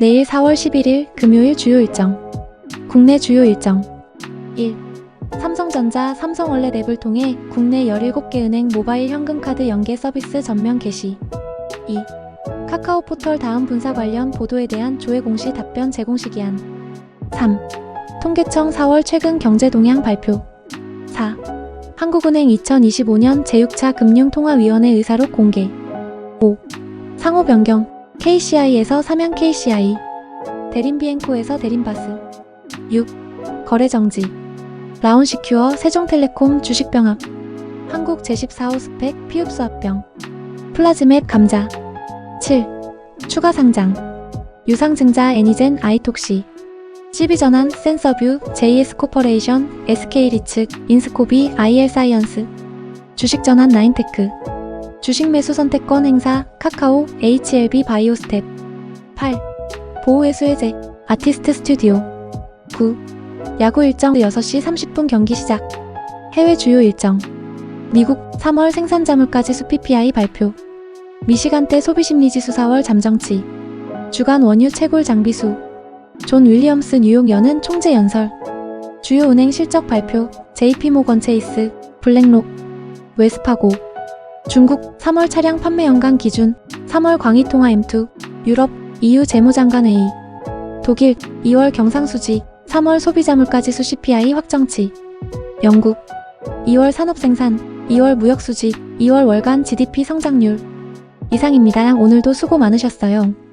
내일 4월 11일 금요일 주요 일정. 국내 주요 일정. 1. 삼성전자 삼성월렛 앱을 통해 국내 17개 은행 모바일 현금카드 연계 서비스 전면 개시. 2. 카카오 포털 다음 분사 관련 보도에 대한 조회 공시 답변 제공 시기한. 3. 통계청 4월 최근 경제 동향 발표. 4. 한국은행 2025년 제6차 금융통화위원회 의사록 공개. 5. 상호 변경. KCI에서 사면 KCI. 대림비엔코에서 대림바스. 6. 거래 정지. 라운시큐어 세종텔레콤 주식병합. 한국 제14호 스펙 피흡수 합병. 플라즈맵 감자. 7. 추가 상장. 유상증자 애니젠 아이톡시. CB전환 센서뷰 JS 코퍼레이션 SK리츠 인스코비 IL 사이언스. 주식전환 나인테크. 주식 매수 선택권 행사 카카오 HLB 바이오스텝. 8. 보호해수 해제 아티스트 스튜디오. 9. 야구 일정 6시 30분 경기 시작. 해외 주요 일정. 미국 3월 생산 자물가지 수 PPI 발표. 미시간대 소비심리지수 4월 잠정치. 주간 원유 채굴 장비수. 존 윌리엄스 뉴욕 연은 총재 연설. 주요 은행 실적 발표. JP모건 체이스. 블랙록. 웨스파고 중국 3월 차량 판매 연간 기준 3월 광의통화 M2 유럽 EU 재무장관 회의 독일 2월 경상수지 3월 소비자 물가지수 CPI 확정치 영국 2월 산업생산 2월 무역수지 2월 월간 GDP 성장률 이상입니다. 오늘도 수고 많으셨어요.